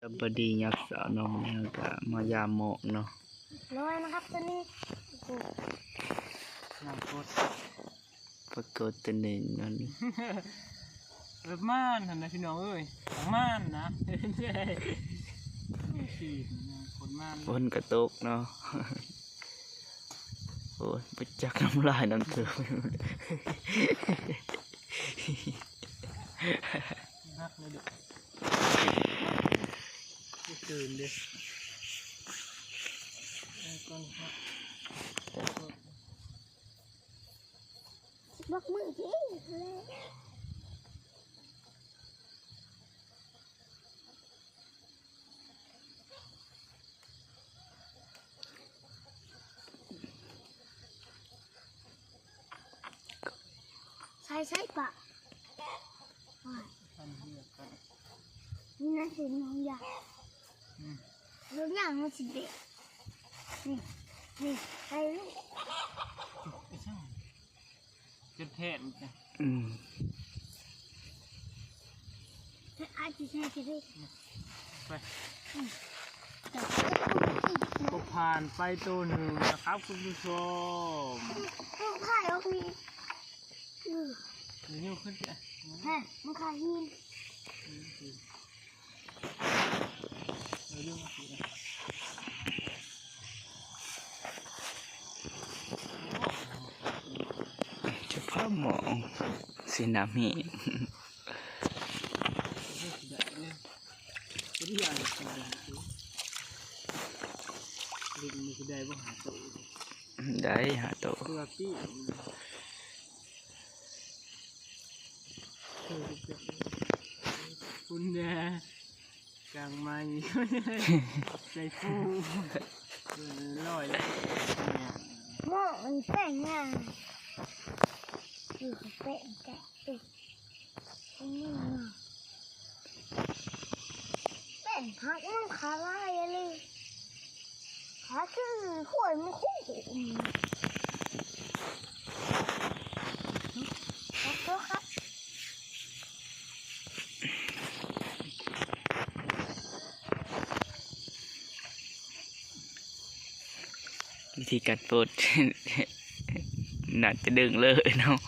สบดียักษ์สาวน้องเนี่ยก็มายามหมอกเนาะร้อยนะครับตัวนี้โอ้โหน้ำกดปรากฏตัวหนึ่งนั่นแบบม่านหันนะพี่น้องเอ้ยของม่านนะขีดคนม่านฝนกระตกเนาะโอ้ยไปจักน้ำลายน้ำเถือนักเลยเด็กไม่ ตื่นเด็กก่อนครับบักมือจริงใส่ใส่ปะว้ายทันเรียกกันนี่นะสิน้องอยากอืม ลูกอย่างมันสิเด็กนี่นี่ใส่ลูกไอ้ช่างจุดแทนจ้ะอืมอาจจะใส่สิได้ไปแต่ก็ผ่านไปตัวหนึ่งนะครับคุณผู้ชมลูกถ่ายออกนี่อือเดี๋ยวนิ้วขึ้นจ้ะฮะมันขายหิน เดี๋ยวนิ้วมาสินะ เฉพาะห มองสินามิเดี๋ยวสิได้เลยตัวที่อย่างเป็นแบบนี้ลิงมันจะได้บ่หาตัวได้หาโตวตัวปี้คุณแน่กลางไม้ใจฟูเออลอยแล้วเนี่ยหม้อมันแต่งงาน คือเขาเป็นแกะติดอันนี้เนาะเป็นพักมันขาลายเลยขาคือขวดมันคู่ขอบครับวิธีการปลด น่าจะดึงเลยเนาะ